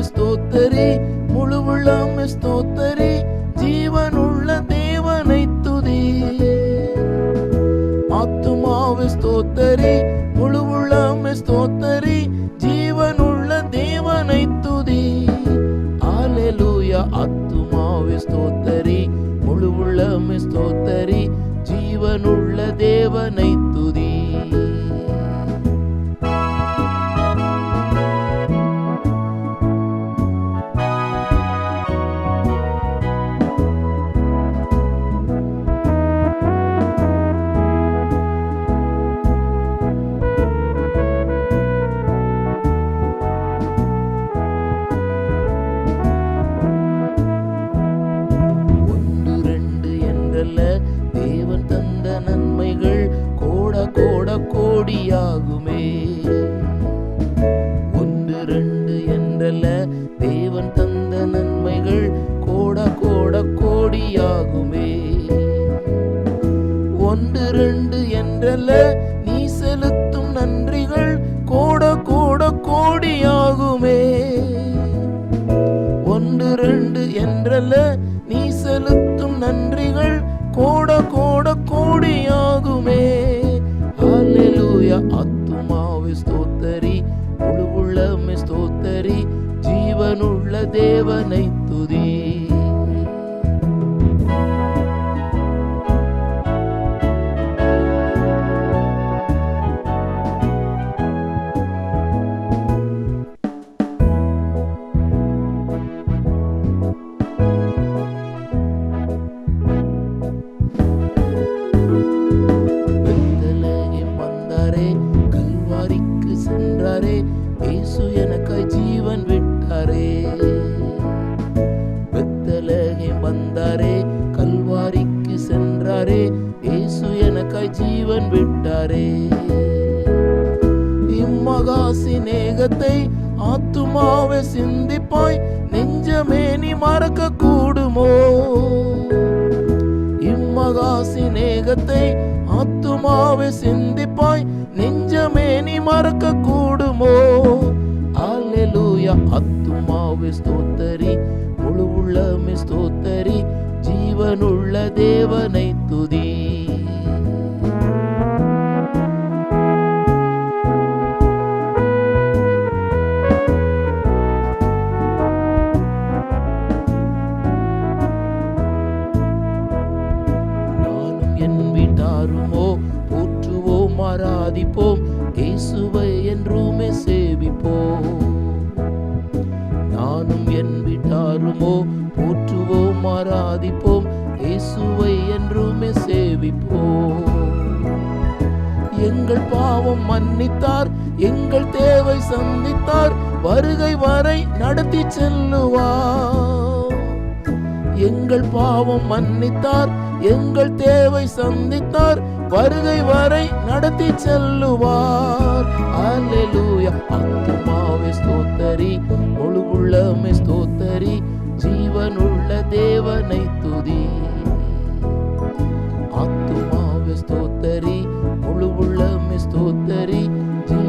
ஆத்துமாவே ஸ்தோத்தரி முழு உள்ளமே ஸ்தோத்தரி ஜீவனுள்ள தேவனை துதி. ஆத்துமாவு ஸ்தோத்தரி முழு உள்ளமே ஸ்தோத்தரி ஜீவனுள்ள தேவனை துதி. ஆலெலூயா ஆத்துமாவு ஸ்தோத்தரி முழு உள்ளமே ஸ்தோத்தரி ஜீவனுள்ள தேவனை தந்த நன்மைகள் கோட கோட கோடியாகுமே. ஒன்று ரெண்டு என்றல்ல தேவன் தந்த நன்மைகள் கோட கோட கோடியாகுமே. ஒன்று ரெண்டு என்றல்ல நீ செலுத்தும் நன்றிகள் கோட கோட கோடியாகுமே. ஒன்று ரெண்டு என்றல்ல நீ செலுத்தும் நன்றிகள் கோட கோட கோடியாகுமே. ஹalleluya. ஆத்துமாவே ஸ்தோத்தரி. முழு உள்ளமே ஸ்தோத்தரி. ஜீவனுள்ள தேவனை வந்தாரே கல்வாரிக்கு சென்றாரே இயேசு எனக்காய் ஜீவன் விட்டாரே. இம்மகா சிநேகத்தை ஆத்துமாவை சிந்திப்பாய் நெஞ்சமே நீ மறக்க கூடுமோ இம்மகா சிநேகத்தை ஆத்துமாவை சிந்திப்பாய் நெஞ்சமே நீ மறக்க கூடுமோ அல்லேலூயா ஆத்துமாவை ஸ்தோத்தரி முழு உள்ளமே ஸ்தோத்தரி. ஜீவனுள்ள தேவனை துதி. நானும் என் வீட்டாருமோ போற்றுவோம் ஆராதிப்போம். இயேசுவை என்றுமே சேவிப்போம். எங்கள் பாவம் மன்னித்தார் எங்கள் தேவை சந்தித்தார் வருகை வரை நடத்தி செல்லுவார். எங்கள் பாவம் மன்னித்தார் எங்கள் தேவை சந்தித்தார் வருகை வரை நடத்தி செல்லுவார். அல்லேலூயா ஆத்துமாவே ஸ்தோத்தரி முழு உள்ளமே ஸ்தோத்தரி. Jesus.